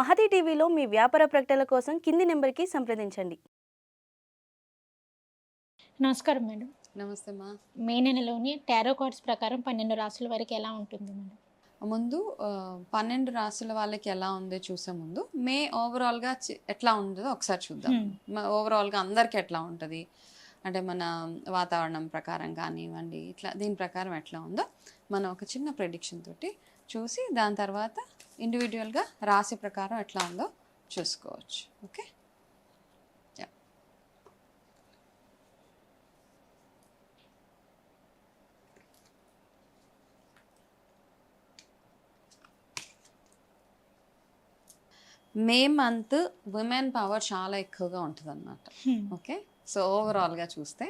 మహతి టీవీలో మీ వ్యాపార ప్రకటనల కోసం కింది నెంబర్కి సంప్రదించండి. నమస్కారం మేడం. నమస్తే మా. మే నెలలోని టారో కార్డ్స్ ప్రకారం పన్నెండు రాసుల వరకు ఎలా ఉంటుంది మేడం? ముందు పన్నెండు రాసుల వాళ్ళకి ఎలా ఉందో చూసే ముందు మే ఓవరాల్గా ఎట్లా ఉంటుందో ఒకసారి చూద్దాం. ఓవరాల్గా అందరికి ఎట్లా ఉంటుంది? అంటే మన వాతావరణం ప్రకారం కానివ్వండి ఇట్లా దీని ప్రకారం ఎట్లా ఉందో మనం ఒక చిన్న ప్రెడిక్షన్ తోటి చూసి దాని తర్వాత ఇండివిజువల్గా రాశి ప్రకారం ఎట్లా ఉందో చూసుకోవచ్చు. Okay? May month women power చాలా ఎక్కువగా ఉంటుంది అనమాట Hmm. ఓకే? సో ఓవరాల్గా చూస్తే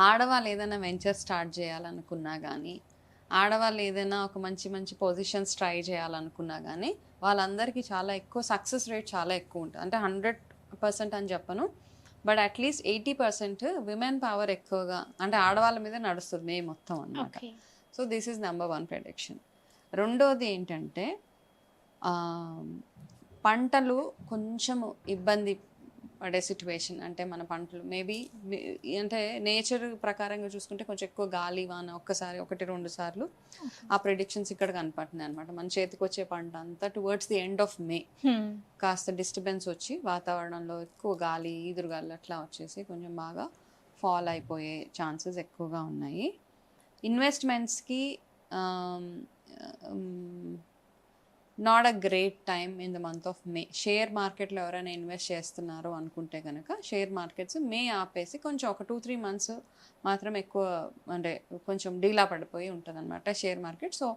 ఆడవాళ్ళు ఏదైనా వెంచర్ స్టార్ట్ చేయాలనుకున్నా కానీ ఆడవాళ్ళు ఏదైనా ఒక మంచి మంచి పొజిషన్స్ ట్రై చేయాలనుకున్నా కానీ వాళ్ళందరికీ చాలా ఎక్కువ సక్సెస్ రేట్ చాలా ఎక్కువ ఉంటుంది. అంటే హండ్రెడ్ పర్సెంట్ అని చెప్పను. But at least eighty percent women power ఎక్కువగా అంటే ఆడవాళ్ళ మీద నడుస్తుంది మే మొత్తం అన్నమాట. Okay so this is number one prediction రెండోది ఏంటంటే పంటలు కొంచెము ఇబ్బంది పడే సిచ్యువేషన్ అంటే మన పంటలు మేబీ అంటే నేచర్ ప్రకారంగా చూసుకుంటే కొంచెం ఎక్కువ గాలి వాన ఒక్కసారి ఒకటి రెండు సార్లు ఆ ప్రెడిక్షన్స్ ఇక్కడ కనపడుతున్నాయి అనమాట మన చేతికి వచ్చే పంట అంతా towards the end of May. కాస్త డిస్టర్బెన్స్ వచ్చి వాతావరణంలో ఎక్కువ గాలి ఈదురుగాలి అట్లా వచ్చేసి కొంచెం బాగా ఫాల్ అయిపోయే ఛాన్సెస్ ఎక్కువగా ఉన్నాయి. ఇన్వెస్ట్మెంట్స్కి not a great time in the month of May share మార్కెట్లో ఎవరైనా ఇన్వెస్ట్ చేస్తున్నారు అనుకుంటే కనుక షేర్ మార్కెట్స్ మే ఆపేసి కొంచెం ఒక టూ త్రీ మంత్స్ మాత్రం ఎక్కువ అంటే కొంచెం డీలా పడిపోయి ఉంటుంది అనమాట షేర్ మార్కెట్ సో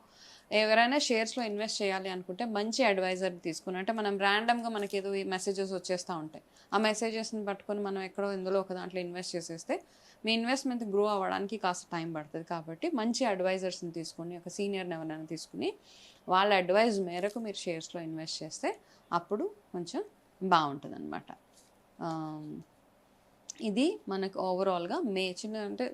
ఎవరైనా షేర్స్లో ఇన్వెస్ట్ చేయాలి అనుకుంటే మంచి అడ్వైజర్ తీసుకుని అంటే మనం ర్యాండమ్గా మనకి ఏదో ఈ మెసేజెస్ వచ్చేస్తూ ఉంటాయి. ఆ మెసేజెస్ని పట్టుకొని మనం ఎక్కడో ఇందులో ఒక దాంట్లో ఇన్వెస్ట్ చేసేస్తే మీ ఇన్వెస్ట్మెంట్ గ్రో అవ్వడానికి కాస్త టైం పడుతుంది కాబట్టి మంచి అడ్వైజర్స్ని తీసుకుని ఒక సీనియర్ని ఎవరైనా తీసుకుని వాళ్ళ అడ్వైజ్ మేరకు మీరు షేర్స్లో ఇన్వెస్ట్ చేస్తే అప్పుడు కొంచెం బాగుంటుంది అనమాట ఇది మనకు ఓవరాల్గా మే చిన్న అంటే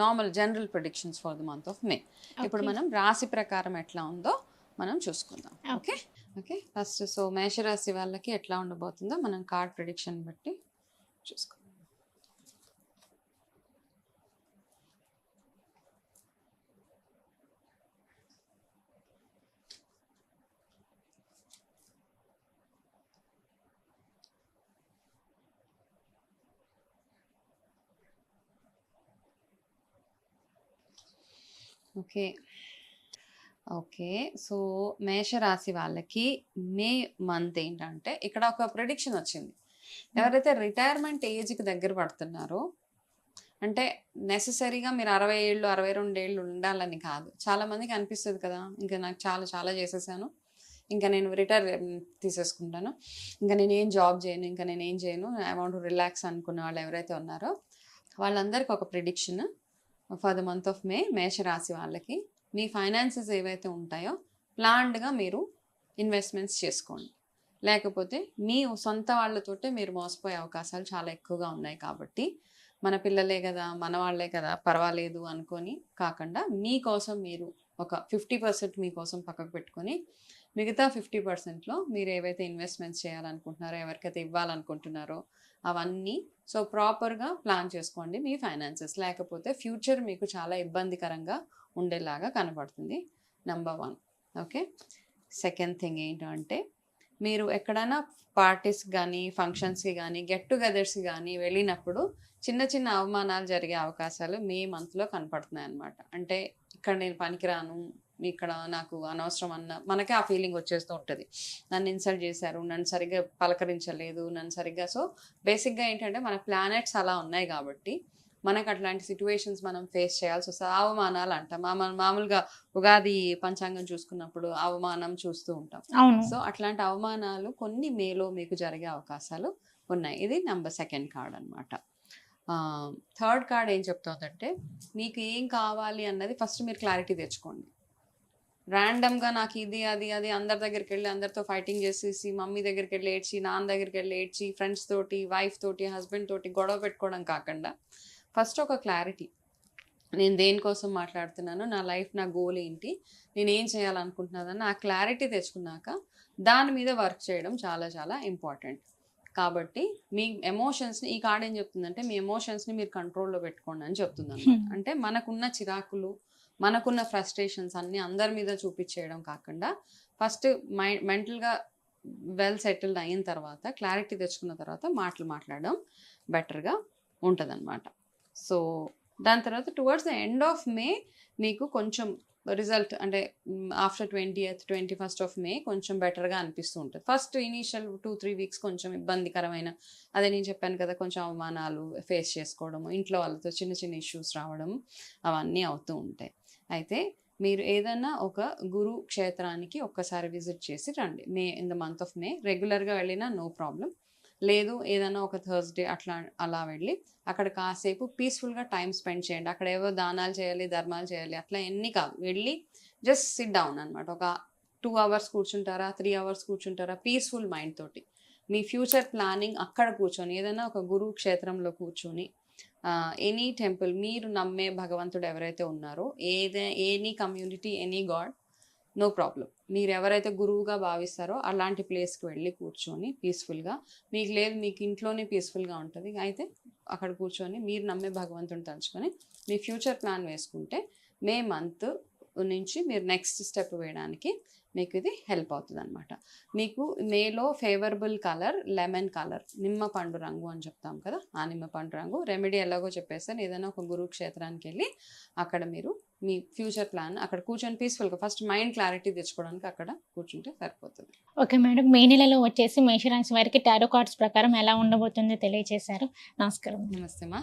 normal general predictions for the month of May ఇప్పుడు. మనం రాశి ప్రకారం ఎట్లా ఉందో మనం చూసుకుందాం. ఓకే ఓకే ఫస్ట్ సో మేషరాశి వాళ్ళకి ఎట్లా ఉండబోతుందో మనం కార్డ్ ప్రిడిక్షన్ బట్టి చూసుకుందాం. ఓకే. ఓకే. సో మేషరాశి వాళ్ళకి మే మంత్ ఏంటంటే ఇక్కడ ఒక ప్రిడిక్షన్ వచ్చింది. ఎవరైతే రిటైర్మెంట్ ఏజ్కి దగ్గర పడుతున్నారో అంటే నెససరీగా మీరు అరవై ఏళ్ళు అరవై రెండు ఏళ్ళు ఉండాలని కాదు. చాలా మందికి అనిపిస్తుంది కదా ఇంకా నాకు చాలా చాలా చేసేసాను. ఇంకా నేను రిటైర్ తీసేసుకుంటాను. ఇంకా నేను ఏం జాబ్ చేయను ఇంకా నేను ఏం చేయను. ఐ వాంట్ రిలాక్స్ అనుకున్న వాళ్ళు ఎవరైతే ఉన్నారో వాళ్ళందరికీ ఒక prediction. For the month of May మేషరాశి వాళ్ళకి మీ ఫైనాన్సెస్ ఏవైతే ఉంటాయో ప్లాన్డ్గా మీరు ఇన్వెస్ట్మెంట్స్ చేసుకోండి. లేకపోతే మీ సొంత వాళ్ళతోటే మీరు మోసపోయే అవకాశాలు చాలా ఎక్కువగా ఉన్నాయి కాబట్టి మన పిల్లలే కదా మన వాళ్ళే కదా పర్వాలేదు అనుకొని కాకుండా మీకోసం మీరు ఒక ఫిఫ్టీ పర్సెంట్ మీకోసం పక్కకు పెట్టుకొని మిగతా ఫిఫ్టీ పర్సెంట్లో మీరు ఏవైతే ఇన్వెస్ట్మెంట్స్ చేయాలనుకుంటున్నారో ఎవరికైతే ఇవ్వాలనుకుంటున్నారో అవన్నీ. సో ప్రాపర్గా ప్లాన్ చేసుకోండి మీ ఫైనాన్సెస్. లేకపోతే ఫ్యూచర్ మీకు చాలా ఇబ్బందికరంగా ఉండేలాగా కనపడుతుంది number one. Okay? Second thing ఏంటంటే మీరు ఎక్కడైనా పార్టీస్ కానీ ఫంక్షన్స్కి కానీ గెట్ టుగెదర్స్కి కానీ వెళ్ళినప్పుడు చిన్న చిన్న అవమానాలు జరిగే అవకాశాలు మే మంత్లో కనపడుతున్నాయి అన్నమాట అంటే ఇక్కడ నేను పనికిరాను ఇక్కడ నాకు అనవసరం అన్న మనకే ఆ ఫీలింగ్ వచ్చేస్తూ ఉంటుంది. నన్ను ఇన్సల్ట్ చేశారు నన్ను సరిగ్గా పలకరించలేదు నన్ను సరిగ్గా సో బేసిక్గా ఏంటంటే మన ప్లానెట్స్ అలా ఉన్నాయి కాబట్టి మనకు అట్లాంటి సిచ్యువేషన్స్ మనం ఫేస్ చేయాల్సి వస్తుంది. అవమానాలు అంటాం మామ- మామూలుగా ఉగాది పంచాంగం చూసుకున్నప్పుడు అవమానం చూస్తూ ఉంటాం. సో అట్లాంటి అవమానాలు కొన్ని మేలో మీకు జరిగే అవకాశాలు ఉన్నాయి. ఇది నెంబర్ సెకండ్ కార్డ్ అనమాట థర్డ్ కార్డ్ ఏం చెప్తుందంటే మీకు ఏం కావాలి అన్నది ఫస్ట్ మీరు క్లారిటీ తెచ్చుకోండి. ర్యాండమ్గా నాకు ఇది అది అది అందరి దగ్గరికి వెళ్ళి అందరితో ఫైటింగ్ చేసేసి మమ్మీ దగ్గరికి వెళ్ళి ఏడ్చి నాన్న దగ్గరికి వెళ్ళి ఏడ్చి ఫ్రెండ్స్ తోటి వైఫ్ తోటి హస్బెండ్ తోటి గొడవ పెట్టుకోవడం కాకుండా ఫస్ట్ ఒక క్లారిటీ నేను దేనికోసం మాట్లాడుతున్నాను నా లైఫ్ నా గోల్ ఏంటి నేను ఏం చేయాలనుకుంటున్నానని ఆ క్లారిటీ తెచ్చుకున్నాక దాని మీద వర్క్ చేయడం చాలా చాలా ఇంపార్టెంట్ కాబట్టి మీ ఎమోషన్స్ని ఈ కార్డ్ ఏం చెప్తుందంటే మీ ఎమోషన్స్ని మీరు కంట్రోల్లో పెట్టుకోండి అని చెప్తుంది Hmm. అంటే మనకున్న చిరాకులు మనకున్న ఫ్రస్ట్రేషన్స్ అన్ని అందరి మీద చూపించేయడం కాకుండా ఫస్ట్ మై మెంటల్గా వెల్ సెటిల్డ్ అయిన తర్వాత క్లారిటీ తెచ్చుకున్న తర్వాత మాటలు మాట్లాడడం బెటర్గా ఉంటుంది అనమాట సో దాని తర్వాత towards the end of May మీకు కొంచెం రిజల్ట్ అంటే after twenty eighth twenty first of May కొంచెం బెటర్గా అనిపిస్తూ ఉంటుంది. First initial two three weeks కొంచెం ఇబ్బందికరమైన అదే నేను చెప్పాను కదా కొంచెం అవమానాలు ఫేస్ చేసుకోవడము ఇంట్లో వాళ్ళతో చిన్న చిన్న ఇష్యూస్ రావడం అవన్నీ అవుతూ ఉంటాయి. అయితే మీరు ఏదైనా ఒక గురు క్షేత్రానికి ఒక్కసారి విజిట్ చేసి రండి. May in the month of May రెగ్యులర్గా వెళ్ళినా నో ప్రాబ్లం లేదు ఏదైనా ఒక థర్స్డే అట్లా అలా వెళ్ళి అక్కడ కాసేపు పీస్ఫుల్గా టైం స్పెండ్ చేయండి. అక్కడ ఏవో దానాలు చేయాలి ధర్మాలు చేయాలి అట్లా ఎన్ని కాదు. వెళ్ళి జస్ట్ సిట్ డౌన్ అనమాట ఒక టూ అవర్స్ కూర్చుంటారా త్రీ అవర్స్ కూర్చుంటారా పీస్ఫుల్ మైండ్ తోటి. మీ ఫ్యూచర్ ప్లానింగ్ అక్కడ కూర్చొని ఏదైనా ఒక గురు క్షేత్రంలో కూర్చొని ఎనీ టెంపుల్ మీరు నమ్మే భగవంతుడు ఎవరైతే ఉన్నారో ఏదే any community any God no problem. మీరు ఎవరైతే గురువుగా భావిస్తారో అలాంటి ప్లేస్కి వెళ్ళి కూర్చొని పీస్ఫుల్గా మీకు లేదు మీకు ఇంట్లోనే పీస్ఫుల్గా ఉంటుంది. అయితే అక్కడ కూర్చొని మీరు నమ్మే భగవంతుని తలుచుకొని మీ ఫ్యూచర్ ప్లాన్ వేసుకుంటే మే మంత్ నుంచి మీరు నెక్స్ట్ స్టెప్ వేయడానికి మీకు ఇది హెల్ప్ అవుతుంది అనమాట మీకు మేలో ఫేవరబుల్ కలర్ లెమన్ కలర్ నిమ్మ పండు రంగు అని చెప్తాం కదా ఆ నిమ్మ పండు రంగు. రెమెడీ ఎలాగో చెప్పేస్తాను. ఏదైనా ఒక గురు క్షేత్రానికి వెళ్ళి అక్కడ మీరు మీ ఫ్యూచర్ ప్లాన్ అక్కడ కూర్చొని పీస్ఫుల్గా ఫస్ట్ మైండ్ క్లారిటీ తెచ్చుకోవడానికి అక్కడ కూర్చుంటే సరిపోతుంది. ఓకే మేడం మే నెలలో వచ్చేసి మేషరాశి వారికి టారో కార్డ్స్ ప్రకారం ఎలా ఉండబోతుందో తెలియజేశారు నమస్కారం. నమస్తే మా